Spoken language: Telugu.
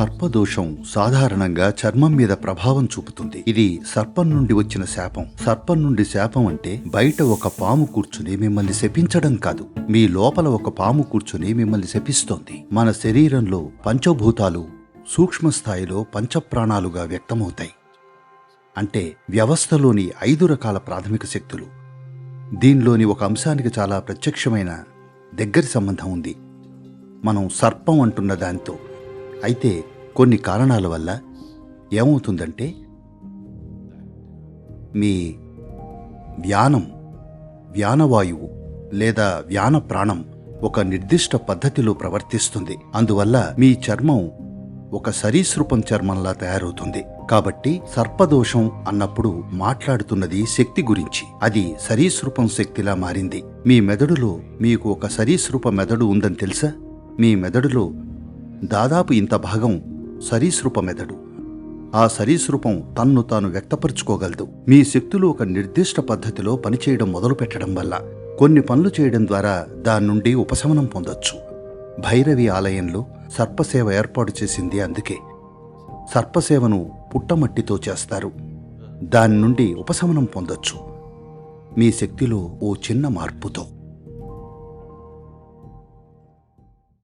సర్పదోషం సాధారణంగా చర్మం మీద ప్రభావం చూపుతుంది. ఇది సర్పం నుండి వచ్చిన శాపం. సర్పం నుండి శాపం అంటే బయట ఒక పాము కూర్చుని మిమ్మల్ని శపించడం కాదు. మీ లోపల ఒక పాము కూర్చుని మిమ్మల్ని శపిస్తోంది. మన శరీరంలో పంచభూతాలు సూక్ష్మ స్థాయిలో పంచప్రాణాలుగా వ్యక్తమవుతాయి. అంటే వ్యవస్థలోని ఐదు రకాల ప్రాథమిక శక్తులు. దీనిలోని ఒక అంశానికి చాలా ప్రత్యక్షమైన దగ్గరి సంబంధం ఉంది. మనం సర్పం అంటున్న దానితో. అయితే కొన్ని కారణాల వల్ల ఏమవుతుందంటే మీ వ్యానం వ్యానవాయువు లేదా వ్యాన ప్రాణం ఒక నిర్దిష్ట పద్ధతిలో ప్రవర్తిస్తుంది. అందువల్ల మీ చర్మం ఒక సరీసృపం చర్మంలా తయారవుతుంది. కాబట్టి సర్పదోషం అన్నప్పుడు మాట్లాడుతున్నది శక్తి గురించి. అది సరీసృపం శక్తిలా మారింది. మీ మెదడులో మీకు ఒక సరీసృప మెదడు ఉందని తెలుసా? మీ మెదడులో దాదాపు ఇంత భాగం సరీసృప మెదడు ఆ సరీసృపం తన్ను తాను వ్యక్తపరుచుకోగలదు. మీ శక్తులు ఒక నిర్దిష్ట పద్ధతిలో పనిచేయడం మొదలుపెట్టడం వల్ల కొన్ని పనులు చేయడం ద్వారా దాని నుండి ఉపశమనం పొందొచ్చు. భైరవి ఆలయంలో సర్పసేవ ఏర్పాటు చేసింది అందుకే. సర్పసేవను పుట్టమట్టితో చేస్తారు. దాని నుండి ఉపశమనం పొందొచ్చు. మీ శక్తిలో ఓ చిన్న మార్పుతో.